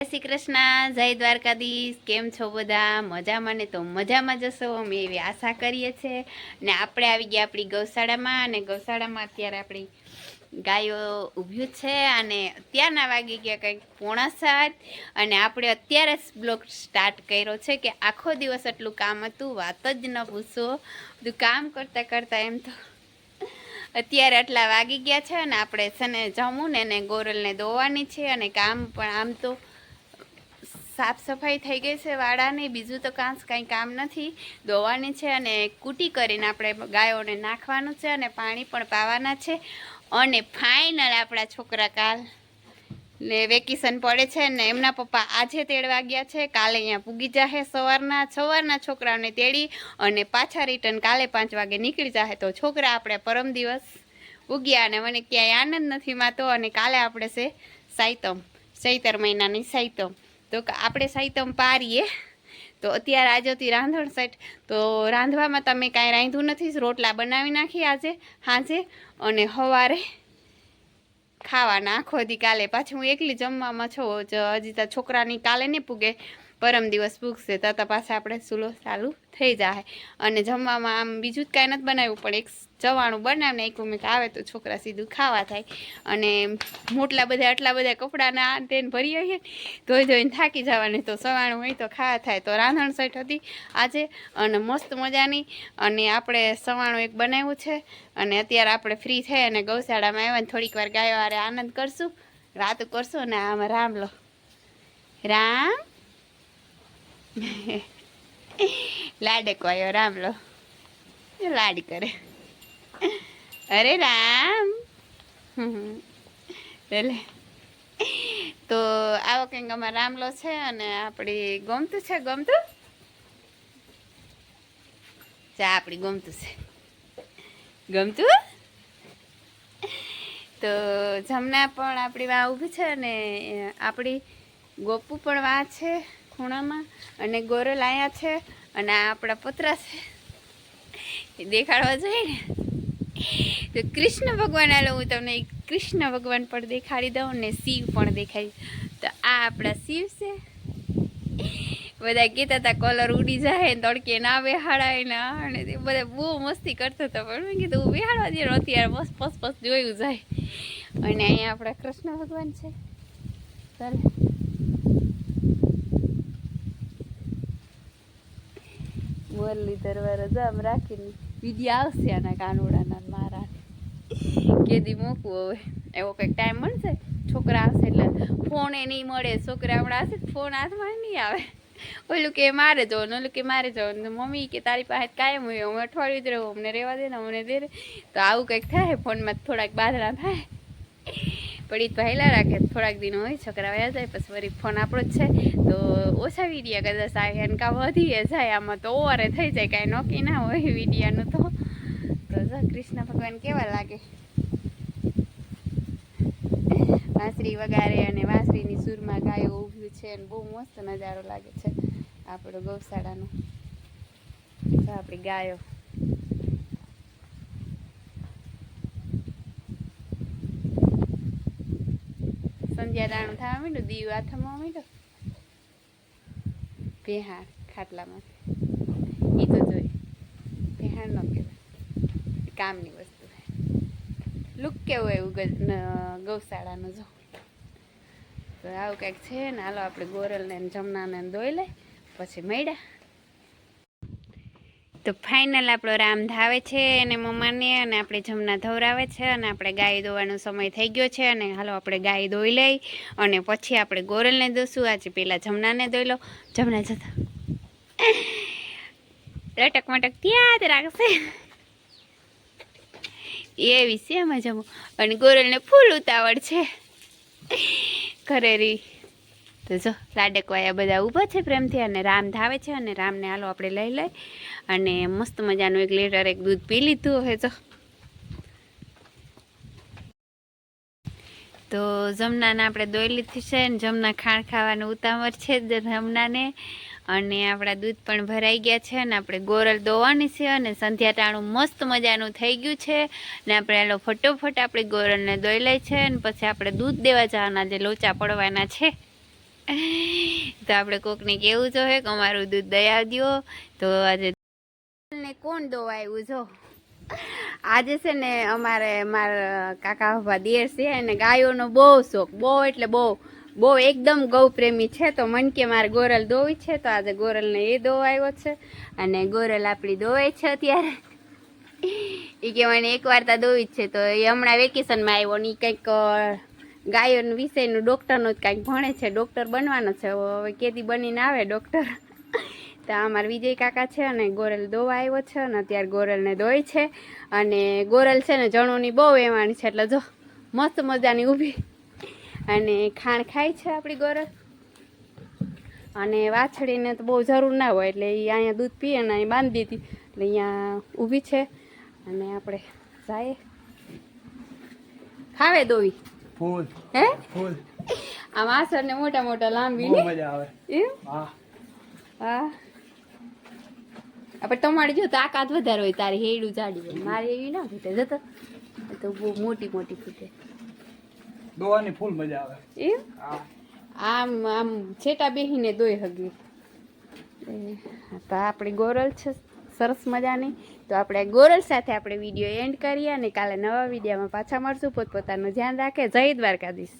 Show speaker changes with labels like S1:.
S1: શ્રી કૃષ્ણ, જય દ્વારકાધીશ. કેમ છો બધા? મજામાં ને? તો મજામાં જશો અમે એવી આશા કરીએ છીએ ને આપણે આવી ગયા આપણી ગૌશાળામાં અને ગૌશાળામાં અત્યારે આપણી ગાયો ઊભ્યું છે અને અત્યારના વાગી ગયા કંઈક પોણા સાત. અને આપણે અત્યારે જ બ્લોગ સ્ટાર્ટ કર્યો છે કે આખો દિવસ એટલું કામ હતું. વાત જ ન પૂછો. બધું કામ કરતાં કરતાં એમ તો અત્યારે આટલા વાગી ગયા છે અને આપણે છે ને જમવું ને એને ગોરલને દોવાની છે અને કામ પણ આમ તો સાફ સફાઈ થઈ ગઈ છે વાડાની. બીજું તો કાંસ કાંઈ કામ નથી. દોવાની છે અને કૂટી કરીને આપણે ગાયોને નાખવાનું છે અને પાણી પણ પાવાના છે. અને ફાઇનલ આપણા છોકરા કાલ ને વેકેશન પડે છે ને એમના પપ્પા આજે તેડવા ગયા છે. કાલે અહીંયા પૂગી જાહે સવારના. સવારના છોકરાઓને તેડી અને પાછા રિટર્ન કાલે પાંચ વાગે નીકળી જાહે. તો છોકરા આપણે પરમ દિવસ ઉગ્યા અને મને ક્યાંય આનંદ નથી માતો. અને કાલે આપણે છે સાઈતમ. ચૈતર મહિનાની સાઈતમ. તો આપણે સાઈતમ પારીએ. તો અત્યારે આજોથી રાંધણ સેટ. તો રાંધવામાં તમે કાંઈ રાંધ્યું નથી રોટલા બનાવી નાખી આજે સાંજે અને સવારે ખાવાના. આખો દી કાલે પાછી હું એકલી જમવામાં છું. હજી તો છોકરાની કાલે નહીં પૂગે. પરમ દિવસ ભૂખશે, તો પાસે આપણે ચૂલો ચાલુ થઈ જાય અને જમવામાં આમ બીજું જ કાંઈ નથી બનાવ્યું, પણ એક ચવાણું બનાવીને એક મેં આવે તો છોકરા સીધું ખાવા થાય. અને મોટલા બધા, આટલા બધા કપડાના આ તેને ભરી આવીએ ધોઈ ધોઈને થાકી જવાની, તો સવાણું હોય તો ખાવા થાય. તો રાંધણ સેટ હતી આજે, અને મસ્ત મજાની, અને આપણે સવાણું એક બનાવ્યું છે, અને અત્યારે આપણે ફ્રી થઈ અને ગૌશાળામાં આવ્યા ને થોડીક વાર ગાયો હારે આનંદ કરશું, રાત કરશું, અને આમાં રામ લો. રામ. લાડકો આવ્યો રામ લો. લાડ કરે. અરે રામ. એટલે તો આવો કંઈક અમારે રામલો છે અને આપણી ગમતું છે, ગમતું? ચા આપણી ગમતું છે. ગમતું? તો જમના પણ આપણી વાં ઊભી છે અને આપણી ગોપુ પણ વાં છે. ખૂણામાં અને ગોરલ આયા છે અને આ આપણા પોતરા છે. દેખાડવા જોઈએ ને. તો કૃષ્ણ ભગવાન આલો હું તમને કૃષ્ણ ભગવાન પણ દેખાડી દઉં ને શિવ પણ દેખાડી. તો આ આપણા શિવ છે. બધા કહેતા હતા કલર ઉડી જાય ને તડકે ના બેહાડાય ના અને તે. બધા બહુ મસ્તી કરતા હતા, પણ મેં કીધું બેહાડવા દે અત્યારે બસ પસ પસ જોયું જાય. અને અહીંયા આપણા કૃષ્ણ ભગવાન છે. ચાલે. મુરલીધર રજા આમ રાખીને વીડિયો આવશે આના કાનોડાના મારા. કેદી મૂકવું હવે. એવો કંઈક ટાઈમ મળશે? છોકરા આવશે એટલે ફોન એ નહીં મળે. છોકરા હમણાં હશે ફોન હાથમાં નહીં આવે. ઓલું કે મારે જવાનું, ઓલું કે મારે જવાનું. મમ્મી કે તારી પાસે કાયમ હોય? અમે અઠવાડિયું જ રહું. અમને રહેવા દે ને અમને દે તો આવું કંઈક થાય? ફોનમાં થોડાક બાધડા થાય. ઈ તો રાખે, થોડાક દિન હોય, છોકરા વયા જાય, પછી વળી ફોન આપણો જ છે. તો ઓછા વિડીયા કદાચ આવે અને કાં વધીએ જાય, આમાં તો ઓવારે થઈ જાય, કાંઈ નોકી ના હોય વિડીયાનું તો. તો કૃષ્ણ ભગવાન કેવા લાગે? વાંસળી વગારે અને વાંસળીની સૂરમાં ગાયો ઊભ્યું છે અને બહુ મસ્ત નજારો લાગે છે આપણો ગૌશાળાનો. આપણી ગાયો સંધ્યા દાણું થવા માંડ્યું, દીવ હાથમાં માંડ્યો. ભેહાણ ખાટલામાં. એ તો જોઈ, ભેહાણ ન કહેવાય. કામની વસ્તુ લુક કેવું એવું ગૌશાળાનું જો. તો આવું કંઈક છે ને, હાલો આપણે ગોરલને જમનાને ધોઈ લે પછી મળ્યા. તો ફાઇનલ આપણો રામ ધાવે છે અને મમ્માને અને આપણે જમના ધવરાવે છે અને આપણે ગાય દોવાનો સમય થઈ ગયો છે અને હાલો આપણે ગાય દોઈ લઈ અને પછી આપણે ગોરલને દોશું. આજે પહેલાં જમનાને દોઈ લો જમના જતા. લટક મટક ત્યાં જ રાખશે. એ વિશે એમાં જમું. અને ગોરલને ફૂલ ઉતાવળ છે. ઘરે રી તો જો, લાડકવાયા બધા ઊભા છે પ્રેમથી અને રામ ધાવે છે અને રામને હાલો આપણે લઈ લઈ. અને મસ્ત મજાનું એક લીટર એક દૂધ પી લીધું હવે તો તો જમનાને આપણે દોઈ લીધી છે ને જમના ખાણ ખાવાનું ઉતાવળ છે જમનાને. અને આપણા દૂધ પણ ભરાઈ ગયા છે અને આપણે ગોરલ દોવાની છે અને સંધ્યા ટાણું મસ્ત મજાનું થઈ ગયું છે. ને આપણે હાલો ફટોફટ આપણે ગોરલને દોઈ લઈ છે અને પછી આપણે દૂધ દેવા જવાના જે લોચા પડવાના છે. તો આપણે કોકને કેવું જો કે અમારું દૂધ દઈ આવજો. તો આજે ને કોણ દોવાયું જો? આજે છે ને અમારે મારા કાકા બાબા દેર છે અને ગાયોનો બહુ શોખ, બહુ એટલે બહુ બહુ એકદમ ગૌ પ્રેમી છે. તો મન કે મારે ગોરલ દોવી છે, તો આજે ગોરલને એ દોવાયો છે અને ગોરલ આપણી દોવાય છે અત્યારે. એ કે મને એકવાર તા દોવી જ છે. તો એ હમણાં વેકેશનમાં આવ્યો ને કંઈક અ, ગાયોના વિષયનું ડૉક્ટરનું જ કાંઈક ભણે છે ડૉક્ટર બનવાનો છે. હવે કેદી બનીને આવે ડૉક્ટર તો અમારા વિજય કાકા છે અને ગોરલ દોવા આવ્યો છે અને અત્યારે ગોરલને દોય છે. અને ગોરલ છે ને જણોની બહુ એવાની છે એટલે જો મસ્ત મજાની ઊભી. અને ખાણ ખાય છે આપણી ગોરલ. અને વાછડીને તો બહુ જરૂર ના હોય એટલે એ અહીંયા દૂધ પીએ ને અહીં બાંધી દીધી. એટલે અહીંયા ઊભી છે. અને આપણે જાય ખાવે દોવી
S2: ફૂલ.
S1: હે?
S2: ફૂલ.
S1: આ વાસણ ને મોટા મોટા લાંબી
S2: બહુ મજા આવે.
S1: એમ?
S2: હા.
S1: હા. આપણે તમારી જો તાકાત વધારે હોય તારે હેડું જાડી હોય. મારે એવી ના ફૂટે જતો. તો બહુ મોટી મોટી ફૂટે.
S2: દોવાની ફૂલ મજા આવે.
S1: એમ? આમ આમ છેટા બેહીને દોઈ હગી. તો આપણી ગોરલ છે. સરસ મજાની. તો આપણે ગોરલ સાથે આપણે વીડિયો એન્ડ કરીએ અને કાલે નવા વિડીયોમાં પાછા મળશું. પોતપોતાનું ધ્યાન રાખે. જય દ્વારકાધીશ.